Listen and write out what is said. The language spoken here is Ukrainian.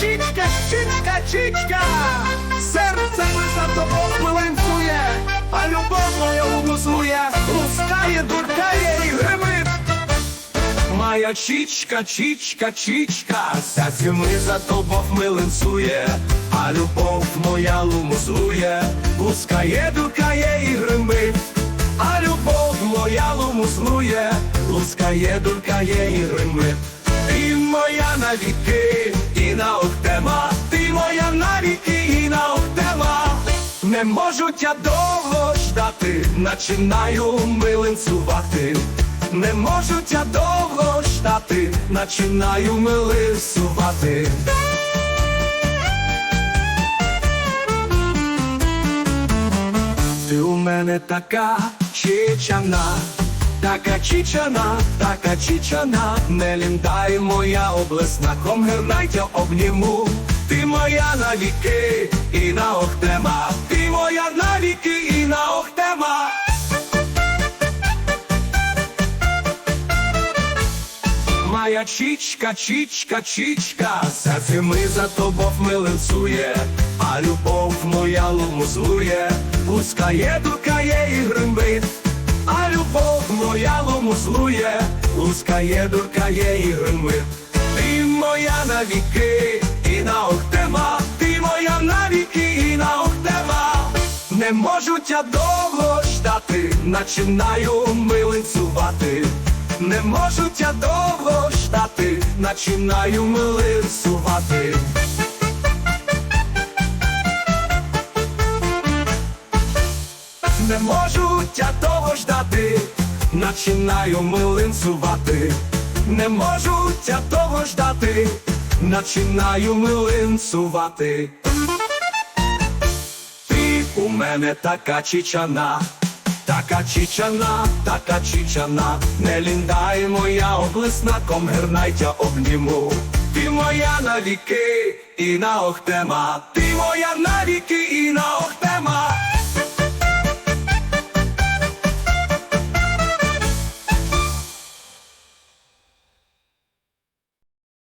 чічка, чічка, чічка, серце ми за тобою хвилинкує, а любов моя лузує, лускає, дуркає і гримить. Моя чічка, чічка, чічка, серце ми за тобою хмилинцує, а любов моя лумузує, лускає, дуркає і гримить. А любов моя лумузлує, лускає, дуркає і гримить. Ти моя навіки і на охтема, ти моя навіки і на охтема. Не можу я довго ждати, начинаю милинцювати. Не можу я довго ждати, начинаю милисувати. Ти у мене така чичана, така чичана, така чичана, не ліндай моя облесна, комгернайте обніму. Ти моя навіки і на охтема, ти моя навіки і на охтема. Моя чічка, чічка, чічка, серце ми за тобою милинцує, а любов моя лумузлує, лускає, дуркає і гримбить, моя лумузлує, лускає, дуркає і гримбить. Ти моя навіки і на охтема, ти моя навіки і на охтема. Не можу тя довго ждати, начинаю милинцювати. Не можу тя довго ждати, начинаю милисувати. Не можу тя довго ждати, начинаю милинцювати. Не можу тя довго ждати, начинаю милинцювати. Ти у мене така чичана, така чичана, така чичана, не ліндай моя облесна, комгернайтя обніму. Ти моя навіки і на охтема, ти моя навіки і на охтема.